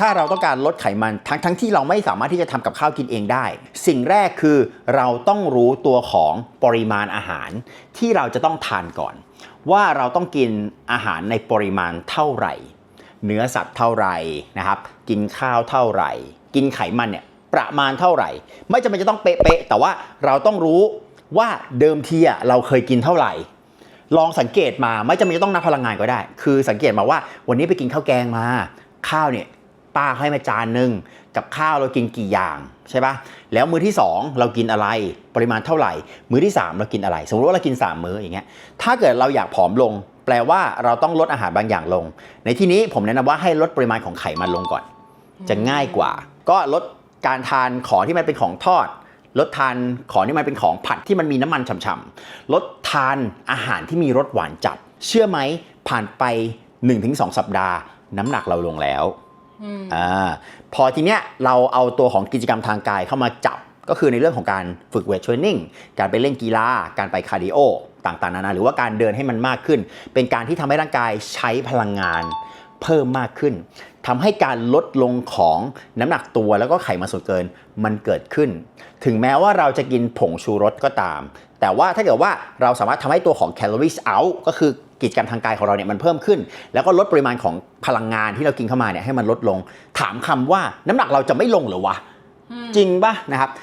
ถ้าเราต้องการลดไขมันทั้งทั้งที่เราไม่สามารถที่จะทำกับข้าวกินเองได้ สิ่งแรกคือเราต้องรู้ตัวของปริมาณอาหารที่เราจะต้องทานก่อน ว่าเราต้องกินอาหารในปริมาณเท่าไหร่ เนื้อสัตว์เท่าไหร่นะครับ กินข้าวเท่าไหร่ กินไขมันเนี่ยประมาณเท่าไหร่ ไม่จำเป็นจะต้องเป๊ะๆแต่ว่าเราต้องรู้ว่าเดิมทีเราเคยกินเท่าไหร่ลองสังเกตมาไม่จำเป็นจะต้องนับพลังงานก็ได้ คือสังเกตมาว่าวันนี้ไปกินข้าวแกงมา ข้าวเนี่ย ป้าให้มาจานหนึ่งกับข้าวเรากินกี่อย่างใช่ปะแล้วมื้อที่ 2 เรากินอะไรปริมาณเท่าไหร่ มื้อที่ 3 เรากินอะไร สมมติว่าเรากิน 3 มื้ออย่างเงี้ยถ้าเกิดเราอยากผอมลง แปลว่าเราต้องลดอาหารบางอย่างลง ในที่นี้ผมแนะนำว่าให้ลดปริมาณของไขมันลงก่อน จะง่ายกว่า ก็ลดการทานของที่มันเป็นของทอดลดทานของที่มันเป็นของผัดที่มันมีน้ำมันฉ่ำๆลดทานอาหารที่มีรสหวานจัด เชื่อไหมผ่านไป 1-2 สัปดาห์ น้ำหนักเราลงแล้ว อ่าพอทีเนี้ยเราเอาตัวของกิจกรรมทางกายเข้ามาจับก็คือในเรื่องของการฝึกเวทเทรนนิ่งการไปเล่นกีฬา การไปคาร์ดิโอต่างๆนานาหรือว่าการเดินให้มันมากขึ้น เป็นการที่ทำให้ร่างกายใช้พลังงานเพิ่มมากขึ้นทำให้การลดลงของน้ำหนักตัวแล้วก็ไขมันส่วนเกินมันเกิดขึ้น ถึงแม้ว่าเราจะกินผงชูรสก็ตาม แต่ว่าถ้าเกิดว่าเราสามารถทำให้ตัวของ calories out ก็คือ กิจกรรมทางกายของเราเนี่ยมันเพิ่มขึ้น แล้วก็ลดปริมาณของพลังงานที่เรากินเข้ามาเนี่ยให้มันลดลง ถามคำว่าน้ำหนักเราจะไม่ลงเหรือวะจริงป่ะนะครับ